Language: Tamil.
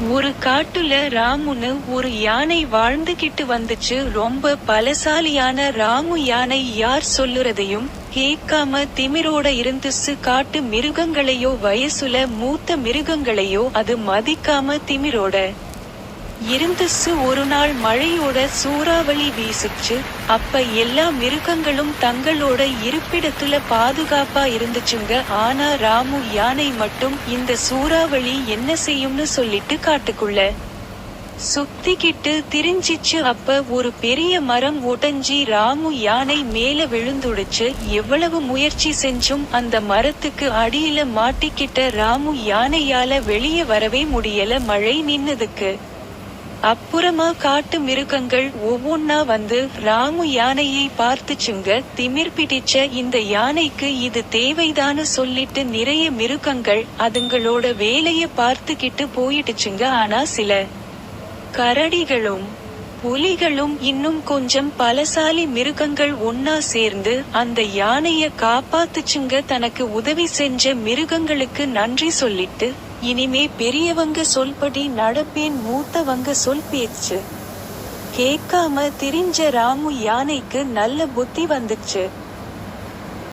ஒரு காட்டுல ராமுன்னு ஒரு யானை வாழ்ந்துகிட்டு வந்துச்சு. ரொம்ப பலசாலியான ராமு யானை யார் சொல்லுறதையும் கேட்காம திமிரோட இருந்துச்சு காட்டு மிருகங்களையோ வயசுல மூத்த மிருகங்களையோ அது மதிக்காம திமிரோட இருந்துச்சு ஒரு நாள் மழையோட சூறாவளி வீசுச்சு அப்ப எல்லா மிருகங்களும் தங்களோட இருப்பிடத்துல பாதுகாப்பா இருந்துச்சுங்க. ஆனா ராமு யானை மட்டும் இந்த சூறாவளி என்ன செய்யும்னு சொல்லிட்டு காட்டுக்குள்ள சுத்திக்கிட்டு திரிஞ்சிச்சு. அப்ப ஒரு பெரிய மரம் உடைஞ்சி ராமு யானை மேல விழுந்துடுச்சு. எவ்வளவு முயற்சி செஞ்சும் அந்த மரத்துக்கு அடியில மாட்டிக்கிட்ட ராமு யானையால வெளியே வரவே முடியல. மழை நின்னதுக்கு. அப்புறமா காட்டு மிருகங்கள் ஒவ்வொன்னா வந்து ராமு யானையை பார்த்துச்சுங்க திமிர் பிடிச்ச இந்த யானைக்கு இது தேவைதான்னு சொல்லிட்டு நிறைய மிருகங்கள் அதுங்களோட வேலைய பார்த்துக்கிட்டு போயிடுச்சுங்க ஆனா சில கரடிகளும் புலிகளும் இன்னும் கொஞ்சம் பலசாலி மிருகங்கள் ஒன்னா சேர்ந்து அந்த யானைய காப்பாத்துச்சுங்க தனக்கு உதவி செஞ்ச மிருகங்களுக்கு நன்றி சொல்லிட்டு இனிமே பெரியவங்க சொல்படி நடப்பேன் மூத்தவங்க சொல் பேச்சு. கேட்காம திரிஞ்ச ராமு யானைக்கு நல்ல புத்தி வந்துச்சு.